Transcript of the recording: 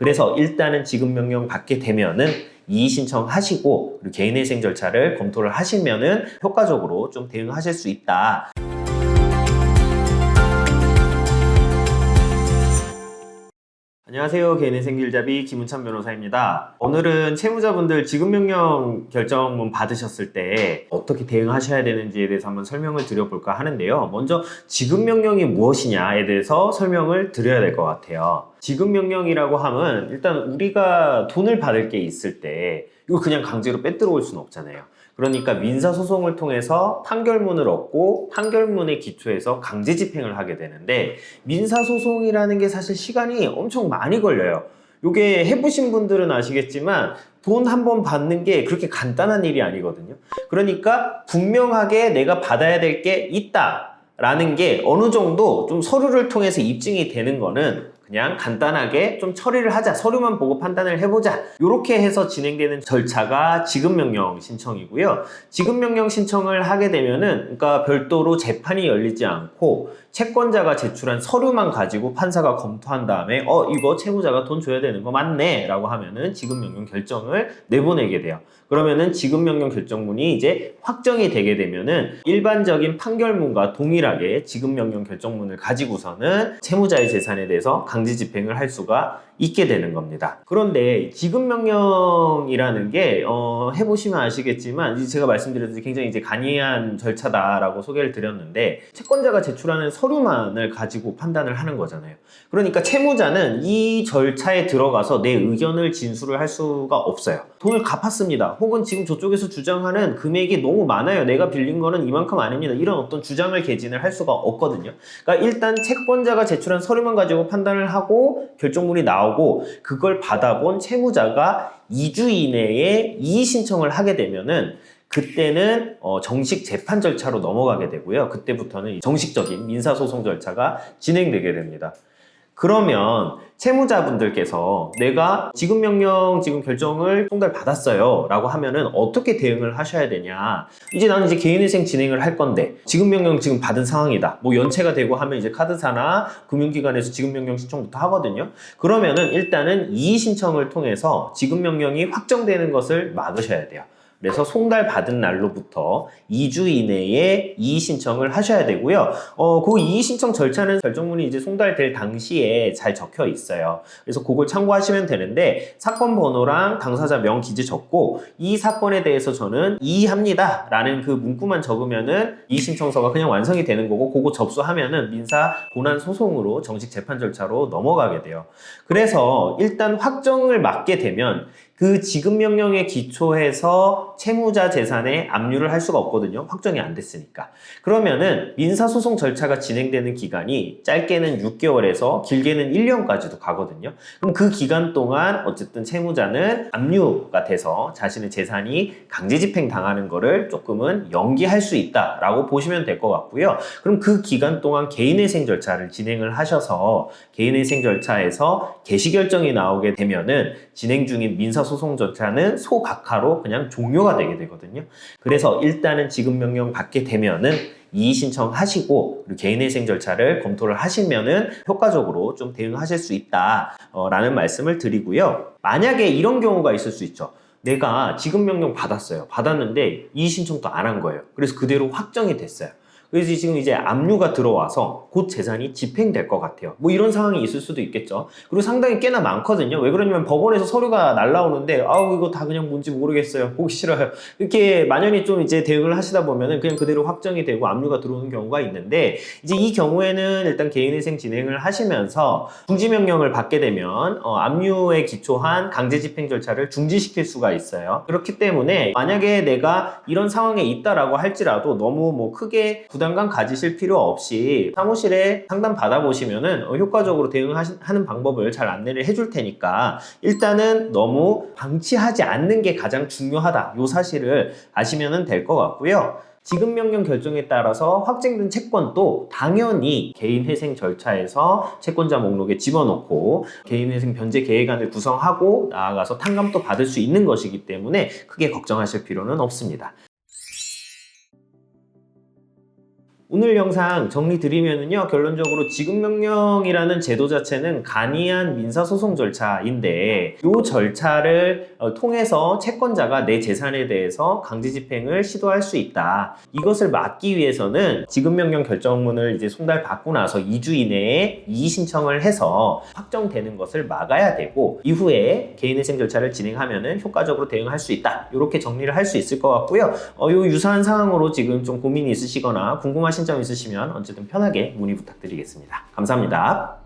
그래서 일단은 지급 명령 받게 되면은 이의 신청하시고 개인회생 절차를 검토를 하시면은 효과적으로 좀 대응하실 수 있다. 안녕하세요. 개인의 생길잡이 김은찬 변호사입니다. 오늘은 채무자분들 지급명령 결정문 받으셨을 때 어떻게 대응하셔야 되는지에 대해서 한번 설명을 드려볼까 하는데요. 먼저 지급명령이 무엇이냐에 대해서 설명을 드려야 될 것 같아요. 지급명령이라고 하면 일단 우리가 돈을 받을 게 있을 때 이거 그냥 강제로 빼들어올 수는 없잖아요. 그러니까 민사소송을 통해서 판결문을 얻고 판결문에 기초해서 강제 집행을 하게 되는데 민사소송이라는 게 사실 시간이 엄청 많이 걸려요. 요게 해보신 분들은 아시겠지만 돈 한 번 받는 게 그렇게 간단한 일이 아니거든요. 그러니까 분명하게 내가 받아야 될 게 있다. 라는 게 어느 정도 좀 서류를 통해서 입증이 되는 거는 그냥 간단하게 좀 처리를 하자. 서류만 보고 판단을 해보자. 이렇게 해서 진행되는 절차가 지급명령 신청이고요. 지급명령 신청을 하게 되면은, 그러니까 별도로 재판이 열리지 않고 채권자가 제출한 서류만 가지고 판사가 검토한 다음에, 어, 이거 채무자가 돈 줘야 되는 거 맞네. 라고 하면은 지급명령 결정을 내보내게 돼요. 그러면은 지급명령 결정문이 이제 확정이 되게 되면은 일반적인 판결문과 동일하게 지급명령 결정문을 가지고서는 채무자의 재산에 대해서 강제 집행을 할 수가 있게 되는 겁니다. 그런데 지급명령이라는 게 어, 해보시면 아시겠지만 제가 말씀드렸듯이 굉장히 이제 간이한 절차다라고 소개를 드렸는데 채권자가 제출하는 서류만을 가지고 판단을 하는 거잖아요. 그러니까 채무자는 이 절차에 들어가서 내 의견을 진술을 할 수가 없어요. 돈을 갚았습니다. 혹은 지금 저쪽에서 주장하는 금액이 너무 많아요. 내가 빌린 거는 이만큼 아닙니다. 이런 어떤 주장을 개진을 할 수가 없거든요. 그러니까 일단 채권자가 제출한 서류만 가지고 판단을 하고 결정문이 나오 고 그걸 받아본 채무자가 2주 이내에 이의 신청을 하게 되면은 그때는 어, 정식 재판 절차로 넘어가게 되고요. 그때부터는 정식적인 민사소송 절차가 진행되게 됩니다. 그러면 채무자분들께서 내가 지급 명령 지금 결정을 송달 받았어요 라고 하면은 어떻게 대응을 하셔야 되냐? 이제 나는 이제 개인회생 진행을 할 건데 지급 명령 지금 받은 상황이다. 뭐 연체가 되고 하면 이제 카드사나 금융기관에서 지급 명령 신청부터 하거든요. 그러면은 일단은 이의 신청을 통해서 지급 명령이 확정되는 것을 막으셔야 돼요 그래서 송달 받은 날로부터 2주 이내에 이의 신청을 하셔야 되고요. 어, 그 이의 신청 절차는 결정문이 이제 송달될 당시에 잘 적혀 있어요. 그래서 그걸 참고하시면 되는데 사건 번호랑 당사자 명 기재 적고 이 사건에 대해서 저는 이의합니다라는 그 문구만 적으면은 이의 신청서가 그냥 완성이 되는 거고 그거 접수하면은 민사 본안 소송으로 정식 재판 절차로 넘어가게 돼요. 그래서 일단 확정을 맡게 되면 그 지급 명령에 기초해서 채무자 재산에 압류를 할 수가 없거든요. 확정이 안 됐으니까. 그러면은 민사소송 절차가 진행되는 기간이 짧게는 6개월에서 길게는 1년까지도 가거든요. 그럼 그 기간 동안 어쨌든 채무자는 압류가 돼서 자신의 재산이 강제 집행 당하는 거를 조금은 연기할 수 있다라고 보시면 될 것 같고요. 그럼 그 기간 동안 개인회생 절차를 진행을 하셔서 개인회생 절차에서 개시 결정이 나오게 되면은 진행 중인 민사 소송 절차는 소각하로 그냥 종료가 되게 되거든요. 그래서 일단은 지급 명령 받게 되면은 이의 신청하시고 그리고 개인회생 절차를 검토를 하시면은 효과적으로 좀 대응하실 수 있다라는 말씀을 드리고요. 만약에 이런 경우가 있을 수 있죠. 내가 지급 명령 받았어요. 받았는데 이의 신청도 안 한 거예요. 그래서 그대로 확정이 됐어요. 그래서 지금 이제 압류가 들어와서 곧 재산이 집행될 것 같아요. 뭐 이런 상황이 있을 수도 있겠죠. 그리고 상당히 꽤나 많거든요. 왜 그러냐면 법원에서 서류가 날라오는데 아우 이거 다 그냥 뭔지 모르겠어요. 보기 싫어요. 이렇게 만연히 좀 이제 대응을 하시다 보면은 그냥 그대로 확정이 되고 압류가 들어오는 경우가 있는데 이제 이 경우에는 일단 개인회생 진행을 하시면서 중지명령을 받게 되면 어, 압류에 기초한 강제집행 절차를 중지시킬 수가 있어요. 그렇기 때문에 만약에 내가 이런 상황에 있다라고 할지라도 너무 뭐 크게 부담감 가지실 필요 없이 사무실에 상담 받아보시면은 어, 효과적으로 대응하는 방법을 잘 안내를 해줄 테니까 일단은 너무 방치하지 않는 게 가장 중요하다. 요 사실을 아시면 될 것 같고요. 지급 명령 결정에 따라서 확정된 채권도 당연히 개인 회생 절차에서 채권자 목록에 집어넣고 개인 회생 변제 계획안을 구성하고 나아가서 탕감도 받을 수 있는 것이기 때문에 크게 걱정하실 필요는 없습니다. 오늘 영상 정리 드리면은요 결론적으로 지급명령이라는 제도 자체는 간이한 민사소송 절차인데 이 절차를 어, 통해서 채권자가 내 재산에 대해서 강제집행을 시도할 수 있다. 이것을 막기 위해서는 지급명령 결정문을 이제 송달 받고 나서 2주 이내에 이의 신청을 해서 확정되는 것을 막아야 되고 이후에 개인회생 절차를 진행하면은 효과적으로 대응할 수 있다. 이렇게 정리를 할 수 있을 것 같고요. 어, 요 유사한 상황으로 지금 좀 고민이 있으시거나 궁금하 신점 있으시면 언제든 편하게 문의 부탁드리겠습니다. 감사합니다.